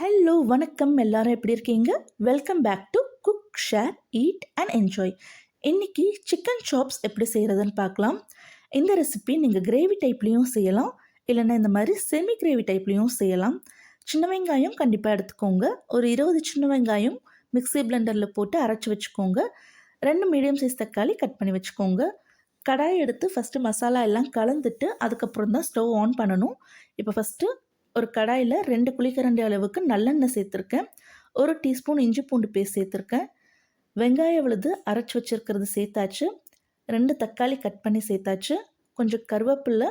Hello வணக்கம். எல்லாரும் எப்படி இருக்கீங்க? Welcome back to cook share eat and enjoy இன்றைக்கி சிக்கன் சாப்ஸ் எப்படி செய்கிறதுன்னு பார்க்கலாம். இந்த ரெசிபி நீங்கள் கிரேவி டைப்லேயும் செய்யலாம். இல்லைன்னா இந்த மாதிரி செமி கிரேவி டைப்லேயும் செய்யலாம். சின்ன வெங்காயம் கண்டிப்பாக எடுத்துக்கோங்க. ஒரு இருபது சின்ன வெங்காயம் மிக்சி பிளெண்டரில் போட்டு அரைச்சி வச்சுக்கோங்க. ரெண்டு மீடியம் சைஸ் தக்காளி கட் பண்ணி வச்சுக்கோங்க. கடாயை எடுத்து ஃபஸ்ட்டு மசாலா எல்லாம் கலந்துட்டு அதுக்கப்புறம் தான் ஸ்டவ் ஆன் பண்ணணும். இப்போ ஃபஸ்ட்டு ஒரு கடாயில் ரெண்டு குழிக்கரண்டி அளவுக்கு நல்லெண்ணெய் சேர்த்துருக்கேன். ஒரு டீஸ்பூன் இஞ்சி பூண்டு பேஸ்ட் சேர்த்துருக்கேன். வெங்காயம் விழுது அரைச்சி வச்சுருக்கிறது சேர்த்தாச்சு. ரெண்டு தக்காளி கட் பண்ணி சேர்த்தாச்சு. கொஞ்சம் கருவேப்பில்லை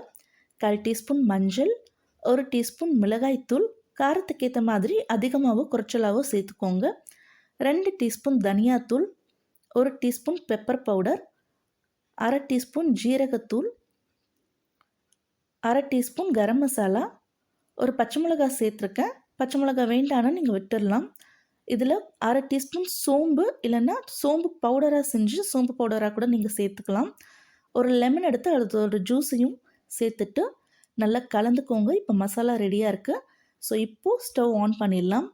கால் டீஸ்பூன் மஞ்சள் ஒரு டீஸ்பூன் மிளகாய்த்தூள் காரத்துக்கு ஏற்ற மாதிரி அதிகமாகவோ குறைச்சலாகவோ சேர்த்துக்கோங்க. ரெண்டு டீஸ்பூன் தனியாத்தூள் ஒரு டீஸ்பூன் பெப்பர் பவுடர் அரை டீஸ்பூன் ஜீரகத்தூள் அரை டீஸ்பூன் கரம் மசாலா ஒரு பச்சை மிளகா சேர்த்துருக்கேன். பச்சை மிளகா வேண்டானா நீங்கள் விட்டுடலாம். இதில் அரை டீஸ்பூன் சோம்பு இல்லைன்னா சோம்பு பவுடராக செஞ்சு சோம்பு பவுடராக கூட நீங்கள் சேர்த்துக்கலாம். ஒரு லெமன் எடுத்து அது ஒரு ஜூஸையும் சேர்த்துட்டு நல்லா கலந்துக்கோங்க. இப்போ மசாலா ரெடியாக இருக்குது ஸோ இப்போது ஸ்டவ் ஆன் பண்ணிடலாம்.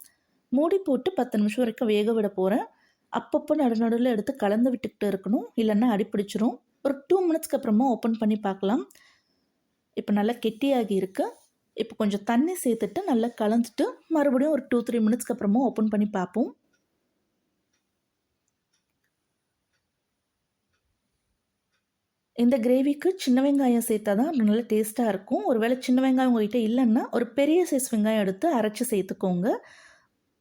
மூடி போட்டு பத்து நிமிஷம் வரைக்கும் வேக விட போகிறேன் அப்பப்போ நடுநடுவில் எடுத்து கலந்து விட்டுக்கிட்டு இருக்கணும். இல்லைன்னா அடிப்பிடிச்சிரும் ஒரு டூ மினிட்ஸ்க்கு அப்புறமா ஓப்பன் பண்ணி பார்க்கலாம். இப்போ நல்லா கெட்டியாகி இருக்குது இப்போ கொஞ்சம் தண்ணி சேர்த்துட்டு நல்லா கலந்துட்டு மறுபடியும் ஒரு டூ த்ரீ மினிட்ஸ்க்கு அப்புறமா ஓப்பன் பண்ணி பார்ப்போம். இந்த கிரேவிக்கு சின்ன வெங்காயம் சேர்த்தா தான் நல்ல டேஸ்ட்டாக இருக்கும். ஒருவேளை சின்ன வெங்காயம் உங்கள்கிட்ட இல்லைன்னா ஒரு பெரிய சைஸ் வெங்காயம் எடுத்து அரைச்சி சேர்த்துக்கோங்க.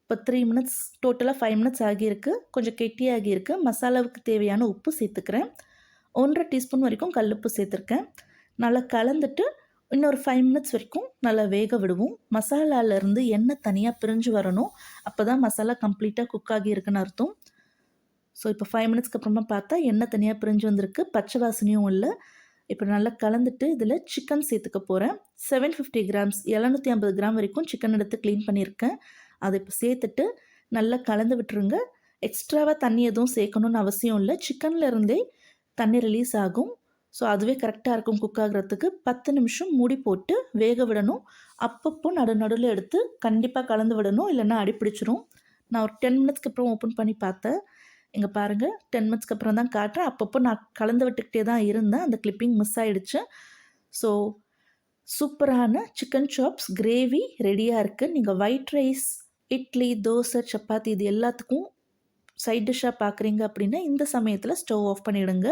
இப்போ த்ரீ மினிட்ஸ் டோட்டலாக ஃபைவ் மினிட்ஸ் ஆகியிருக்கு. கொஞ்சம் கெட்டியாகியிருக்கு. மசாலாவுக்கு தேவையான உப்பு சேர்த்துக்கிறேன். ஒன்றரை டீஸ்பூன் வரைக்கும் கல்லுப்பு சேர்த்துருக்கேன். நல்லா கலந்துட்டு இன்னொரு ஃபைவ் மினிட்ஸ் வரைக்கும் நல்லா வேக விடுவோம். மசாலாலேருந்து எண்ணெய் தனியாக பிரிஞ்சு வரணும். அப்போ தான் மசாலா கம்ப்ளீட்டாக குக் ஆகி இருக்குன்னு அர்த்தம். ஸோ இப்போ ஃபைவ் மினிட்ஸ்க்கு அப்புறமா பார்த்தா எண்ணெய் தனியாக பிரிஞ்சு வந்திருக்கு. பச்சை வாசனையும் இல்லை. இப்போ நல்லா கலந்துட்டு இதில் சிக்கன் சேர்த்துக்க போகிறேன் செவன் ஃபிஃப்டி கிராம்ஸ் எழுநூற்றி ஐம்பது கிராம் வரைக்கும் சிக்கன் எடுத்து க்ளீன் பண்ணியிருக்கேன். அதை இப்போ சேர்த்துட்டு நல்லா கலந்து விட்டுருங்க. எக்ஸ்ட்ராவாக தண்ணி எதுவும் சேர்க்கணுன்னு அவசியம் இல்லை. சிக்கன்லேருந்தே தண்ணி ரிலீஸ் ஆகும். ஸோ அதுவே கரெக்டாக இருக்கும் குக் ஆகிறதுக்கு. பத்து நிமிஷம் மூடி போட்டு வேக விடணும். அப்பப்போ நடு நடுவில் எடுத்து கண்டிப்பாக கலந்து விடணும். இல்லைன்னா அடிப்பிடிச்சிரும் நான் ஒரு டென் மினிட்ஸ்க்கு அப்புறம் ஓப்பன் பண்ணி பார்த்தேன். இங்கே பாருங்கள் டென் மினிட்ஸ்க்கு அப்புறம் தான் காட்டுறேன். அப்பப்போ நான் கலந்து விட்டுக்கிட்டே தான் இருந்தேன். அந்த கிளிப்பிங் மிஸ் ஆகிடுச்சு ஸோ சூப்பரான சிக்கன் சாப்ஸ் கிரேவி ரெடியாக இருக்குது நீங்கள் ஒயிட் ரைஸ் இட்லி தோசை சப்பாத்தி இது எல்லாத்துக்கும் சைட் டிஷ்ஷாக பார்க்குறீங்க அப்படின்னா இந்த சமயத்தில் ஸ்டவ் ஆஃப் பண்ணிவிடுங்க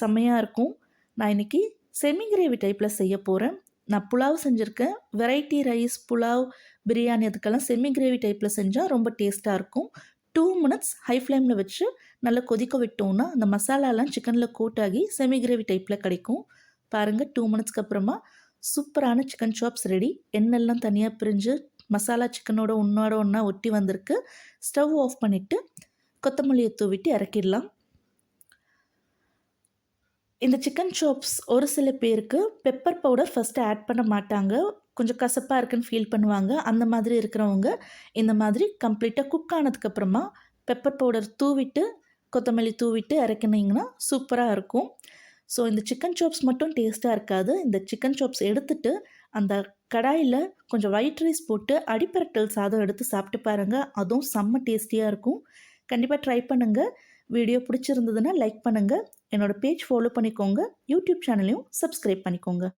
செம்மையாக இருக்கும். நான் இன்றைக்கி செமி கிரேவி டைப்பில் செய்ய போகிறேன் நான் புலாவ் செஞ்சுருக்கேன். வெரைட்டி ரைஸ் புலாவ் பிரியாணி அதுக்கெல்லாம் செமி கிரேவி டைப்பில் செஞ்சால் ரொம்ப டேஸ்ட்டாக இருக்கும். டூ மினிட்ஸ் ஹை ஃப்ளேமில் வச்சு நல்லா கொதிக்க விட்டோம்னா அந்த மசாலாலாம் சிக்கனில் கோட்டாகி செமி கிரேவி டைப்பில் கிடைக்கும். பாருங்கள் டூ மினிட்ஸ்க்கு அப்புறமா சூப்பரான சிக்கன் சாப்ஸ் ரெடி எண்ணெய்லாம் தனியாக பிரிஞ்சு மசாலா சிக்கனோட ஒன்றோட ஒன்றா ஒட்டி வந்திருக்கு. ஸ்டவ் ஆஃப் பண்ணிவிட்டு கொத்தமல்லியை தூவிட்டு இறக்கிடலாம். இந்த சிக்கன் சாப்ஸ் ஒரு சில பேருக்கு பெப்பர் பவுடர் ஃபஸ்ட்டு ஆட் பண்ண மாட்டாங்க. கொஞ்சம் கசப்பாக இருக்குன்னு ஃபீல் பண்ணுவாங்க. அந்த மாதிரி இருக்கிறவங்க இந்த மாதிரி கம்ப்ளீட்டாக குக் ஆனதுக்கப்புறமா பெப்பர் பவுடர் தூவிட்டு கொத்தமல்லி தூவிட்டு இறக்குனீங்கன்னா சூப்பராக இருக்கும். ஸோ இந்த சிக்கன் சாப்ஸ் மட்டும் டேஸ்ட்டாக இருக்காது. இந்த சிக்கன் சாப்ஸ் எடுத்துட்டு அந்த கடாயில் கொஞ்சம் ஒயிட் ரைஸ் போட்டு அடிப்பரட்டல் சாதம் எடுத்து சாப்பிட்டு பாருங்கள் அதுவும் செம்ம டேஸ்டியாக இருக்கும். கண்டிப்பாக ட்ரை பண்ணுங்கள் வீடியோ பிடிச்சிருந்ததுன்னா லைக் பண்ணுங்கள் என்னோடய பேஜ் ஃபாலோ பண்ணிக்கோங்க. யூடியூப் சேனலையும் சப்ஸ்கிரைப் பண்ணிக்கோங்க.